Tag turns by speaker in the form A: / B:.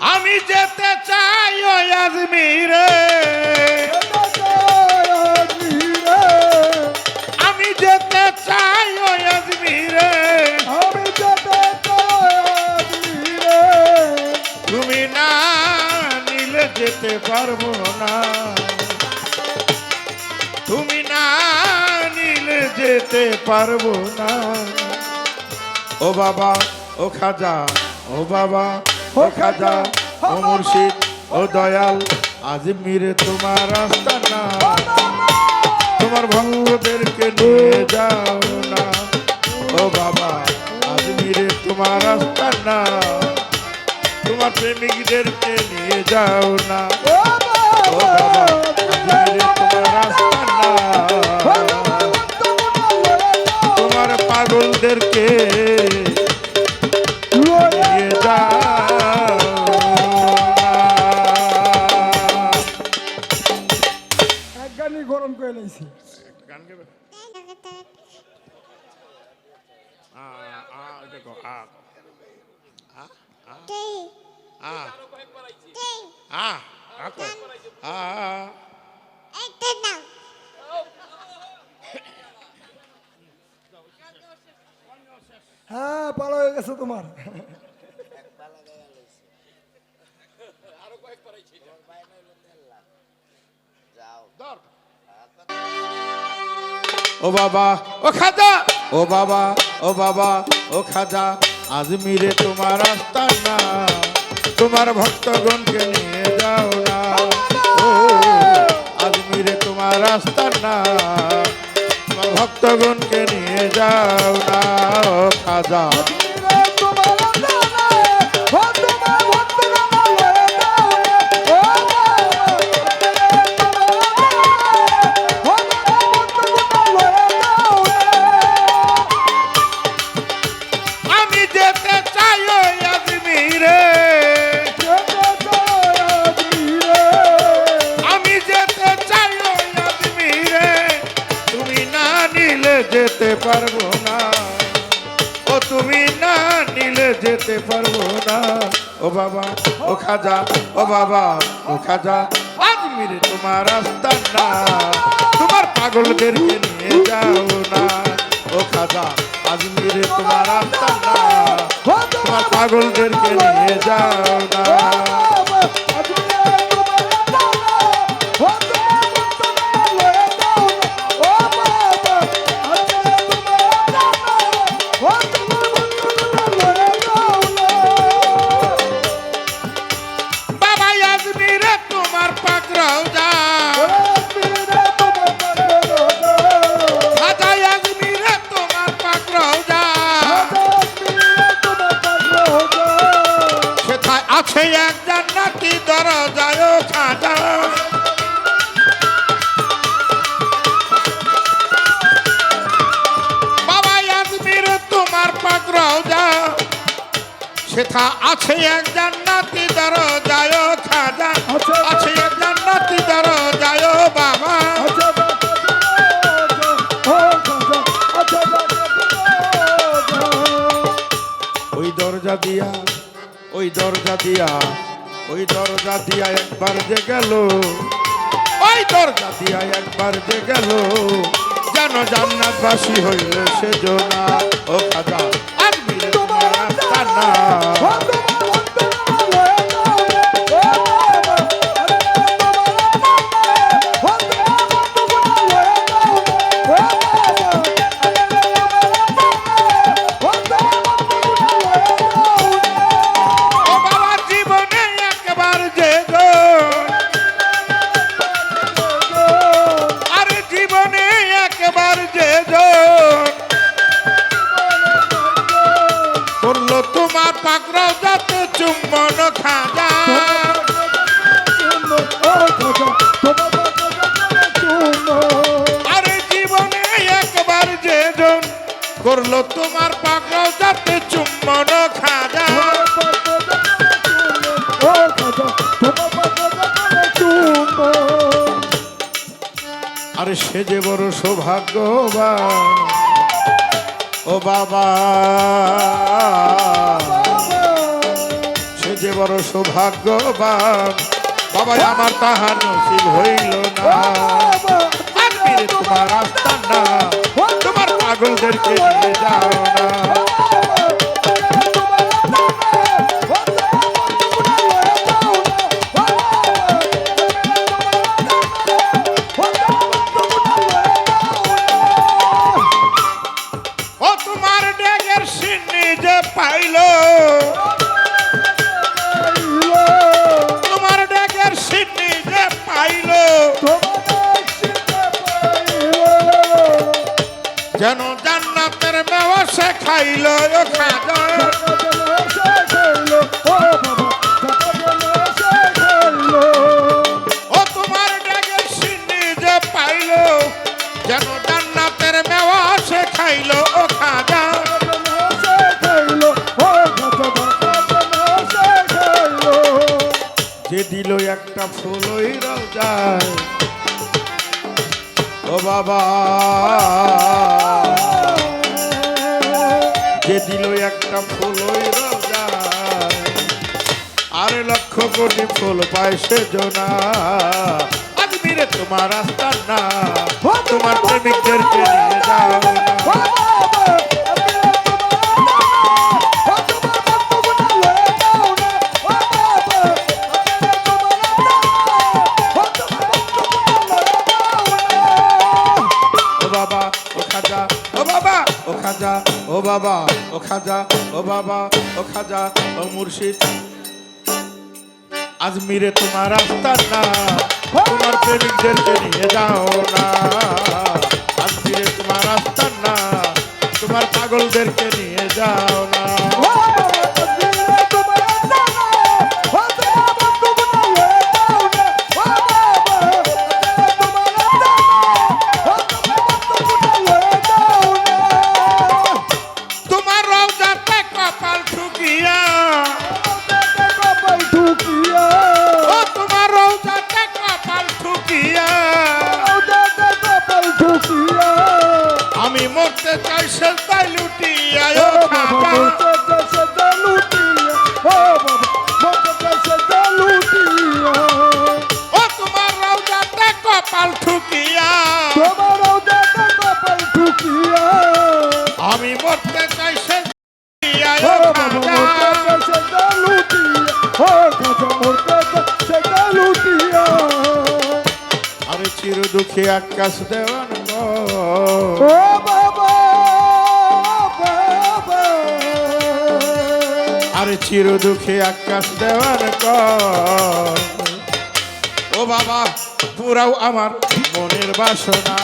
A: আমি যেতে চাই ওই আজমিরে। আমি যেতে চাই ওই আজমিরে। তুমি না নিলে যেতে পারব না। তুমি না নিলে যেতে পারব না। ও বাবা, ও খাজা, ও বাবা। ও খাজা ও মুর্শিদ, ও দয়াল আজমিরে তোমার রাস্তা না। তোমার ভঙ্গদেরকে নিয়ে যাও না। ও বাবা আজমিরে তোমার রাস্তা না। তোমার প্রেমিকদেরকে নিয়ে যাও না। ও বাবা না।
B: গরম করে লাইছি
A: গান গাবে আ আ এটা আ আ আ আ আ আ কো। আ আ
B: হ্যাঁ পালা হয়ে গেছে তোমার
A: ও বাবা, ও খাজা। ও বাবা ও বাবা, ও খাজা আজমিরে তোমার আস্তা না। তোমার ভক্তগণকে নিয়ে যাও না। ও আজমিরে তোমার আস্তা না। তোমার ভক্তগণকে নিয়ে যাও না খাজা। যেতে পারব না। ও তুমি না নিলে যেতে পারব না। ও বাবা, ও খাজা, ও বাবা, ও খাজা আজমিরে তোমার রাস্তা না। তোমার পাগলদেরকে নিয়ে যাও না। ও খাজা আজমিরে তোমার রাস্তা না। তোমার পাগলদেরকে নিয়ে যাও না। জান্নাতি দরজায় খাজা বাবা আজমির তোমার পাক রওজা সেথা আছে এক জান্নাতি দরজায় খাজা আছে এক জান্নাতি দরজায় বাবা ওই দরজা দিয়া ওই দরজা দিয়া ওই দরজা দিয়া একবার যে গেল, ওই দরজা দিয়া একবার যে গেল, যেন জান্নাতবাসী হইল সে জোনা ও খাজা, আর তোমার না তোমার যাতে চুম্বন খাজা। আরে জীবনে একবার যে জন করল তোমার যাতে চুম্বন খাজা। আরে সে যে বড় সৌভাগ্যবান। ও বাবা। বড় সৌভাগ্যবান। বাবা আমার তাহার নসিব হইল না। তোমার রাস্তা না। তোমার পাগলদেরকে নিয়ে যাও না। যেন জান্নাতের মেওয়া সে খাইলো, ও তোমার ডেগের সিন্নি যে পাইলো, যেন জান্নাতের মেওয়া সে খাইলো, ও খাজা। যে দিল একটা ফুল, ওই রোজায় ও বাবা। একটা ফুল ওই আর লক্ষ কোটি ফুল পায় সে জোনা। আজমিরে তোমার রাস্তা না তোমার প্রেমিকদেরকে নিয়ে যাও না। বাবা, ও খাজা, ও বাবা, ও খাজা, ও মুর্শিদ। আজমিরে তোমার রাস্তা না, তোমার প্রেমিকদেরকে নিয়ে যাও না। আজমিরে তোমার রাস্তা না, তোমার পাগলদেরকে নিয়ে যাও দুঃখী আকাশ দেওয়ান আর চির দুঃখে আকাশ দেওয়ান ও বাবা পুরাও আমার মনের বাসনা